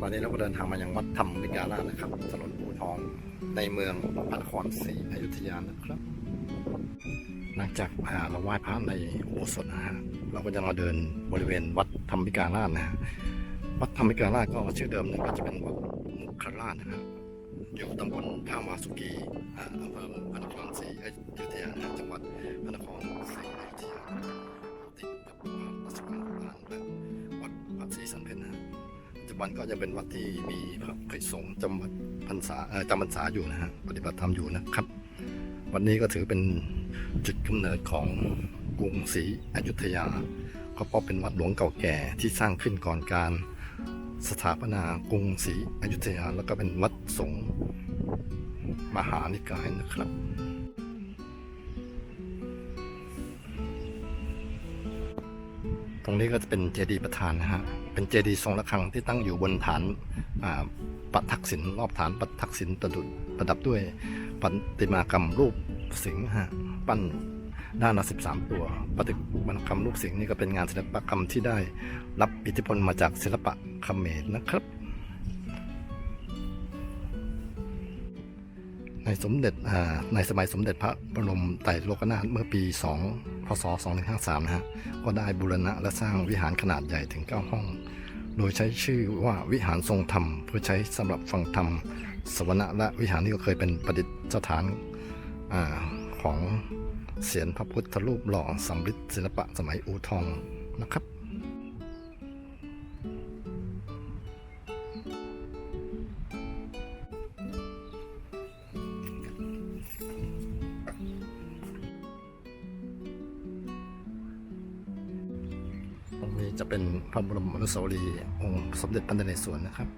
ตอนนี้เราก็เดินทางมายังวัดธรรมวิการานะครับ ถนนปูทองในเมืองพระนครศรีอยุธยานะครับ หลังจากอ่าเราไหว้พระในโบสถนะฮะเราก็จะมาเดินบริเวณวัดธรรมวิการานะฮะวัดธรรมวิการาก็ชื่อเดิมเนี่ยก็จะเป็นวัดมุขราชนะครับอยู่ตำบลท่าวาสุกีอ่าอำเภอพระนครศรีอยุธยาจังหวัดพระนครศรีอยุธยาติดกับวัดราชวังโบราณและวัดพระศรีสันเพชรนะ ฮะปัจจุบันก็จะเป็นวัดที่มีพระภิกษุสงฆ์จำวัดพรรษาจำพรรษาอยู่นะฮะปฏิบัติธรรมอยู่นะครับ วันนี้ก็ถือเป็นจุดกำเนิดของกรุงศรีอยุธยาก็เพราะเป็นวัดหลวงเก่าแก่ที่สร้างขึ้นก่อนการสถาปนากรุงศรีอยุธยา แล้วก็เป็นวัดสงฆ์มหานิกายนะครับ รงนี้ก็จะเป็นเจดีย์ประธานนะฮะ เป็นเจดีย์ทรงระฆังที่ตั้งอยู่บนฐานปัทักษิณรอบฐานปัทักษิณประดุประดับด้วยปฏิมากรรมรูปสิงห์ฮะปั้นด้านละ13 ตัวปฏิมากรรมรูปสิงห์นี่ก็เป็นงานศิลปกรรมที่ได้รับอิทธิพลมาจากศิลปะเขมรนะครับ ในสมเด็จในสมัยสมเด็จพระบรมไตรโลกนาถเมื่อปี 2 พศ2153 นะฮะ ก็ได้บูรณะและสร้างวิหารขนาดใหญ่ถึง 9 ห้อง โดยใช้ชื่อว่าวิหารทรงธรรม เพื่อใช้สำหรับฟังธรรม สวนะและวิหารนี้ก็เคยเป็นประดิษฐานอของเสียนพระพุทธรูปหล่อสำริดศิลปะสมัยอู่ทองนะครับ ตรงนี้จะเป็นพระบรมอนุสาวรีย์องค์สมเด็จพระนเรศวรนะครับ